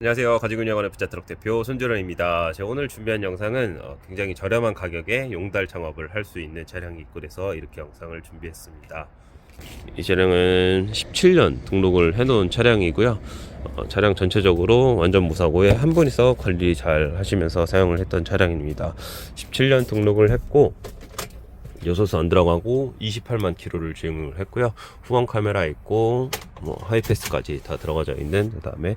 안녕하세요. 가지군영원의 부자트럭 대표 손주련입니다. 제가 오늘 준비한 영상은 어, 굉장히 저렴한 가격에 용달 창업을 할 수 있는 차량이 있고 그래서 이렇게 영상을 준비했습니다. 이 차량은 17년 등록을 해놓은 차량이고요. 어, 차량 전체적으로 완전 무사고에 한 분이서 관리 잘 하시면서 사용을 했던 차량입니다. 17년 등록을 했고 요소수 안 들어가고 28만 킬로를 주행을 했고요. 후방 카메라 있고 뭐 하이패스까지 다 들어가져 있는 그다음에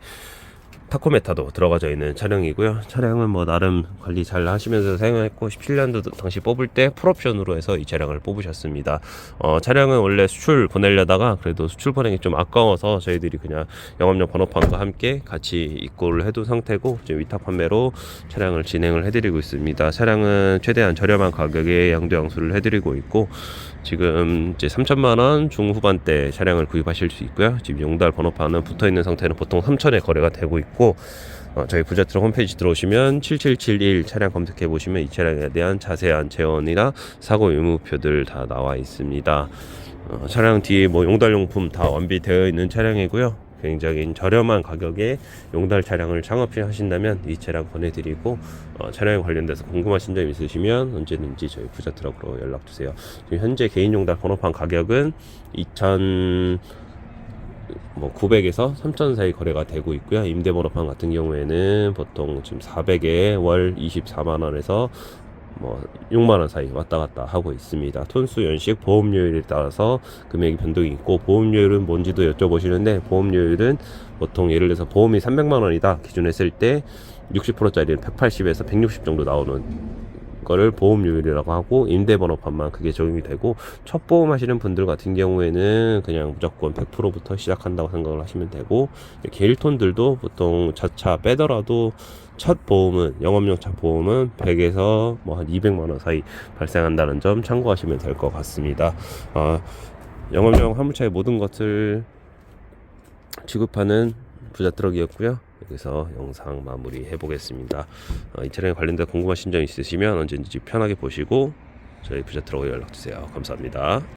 타코메타도 들어가져 있는 차량이고요. 차량은 뭐 나름 관리 잘 하시면서 사용했고 17년도 당시 뽑을 때 풀옵션으로 해서 이 차량을 뽑으셨습니다. 어, 차량은 원래 수출 보내려다가 그래도 수출 보내기 좀 아까워서 저희들이 그냥 영업용 번호판과 함께 같이 입고를 해둔 상태고 지금 위탁 판매로 차량을 진행을 해드리고 있습니다. 차량은 최대한 저렴한 가격에 양도 양수를 해드리고 있고 지금 이제 3천만 원 중후반대 차량을 구입하실 수 있고요. 지금 용달 번호판은 붙어 있는 상태는 보통 3천에 거래가 되고 있고 어, 저희 부자트럭 홈페이지 들어오시면 7771 차량 검색해 보시면 이 차량에 대한 자세한 재원이나 사고 의무표들 다 나와 있습니다. 어, 차량 뒤에 뭐 용달용품 다 완비되어 있는 차량이고요. 굉장히 저렴한 가격에 용달 차량을 창업하신다면 이 차량 보내드리고 어, 차량에 관련돼서 궁금하신 점 있으시면 언제든지 저희 부자트럭으로 연락 주세요. 지금 현재 개인 용달 번호판 가격은 2,000 뭐 900에서 3,000 사이 거래가 되고 있고요. 임대 번호판 같은 경우에는 보통 지금 400에 월 24만 원에서 뭐 6만 원 사이 왔다 갔다 하고 있습니다. 톤수 연식 보험료율에 따라서 금액이 변동이 있고 보험료율은 뭔지도 여쭤보시는데 보험료율은 보통 예를 들어서 보험이 300만 원이다 기준 했을 때 60%짜리는 180에서 160 정도 나오는 거를 보험료율이라고 하고 임대번호판만 그게 적용이 되고 첫 보험 하시는 분들 같은 경우에는 그냥 무조건 100%부터 시작한다고 생각을 하시면 되고 개일톤들도 보통 자차 빼더라도 첫 보험은 영업용 차 보험은 100에서 뭐 한 200만 원 사이 발생한다는 점 참고하시면 될 것 같습니다. 어, 영업용 화물차의 모든 것을 취급하는 부자 트럭이었고요. 여기서 영상 마무리 해보겠습니다. 어, 이 차량에 관련된 궁금하신 점 있으시면 언제든지 편하게 보시고 저희 부자 트럭에 연락 주세요. 감사합니다.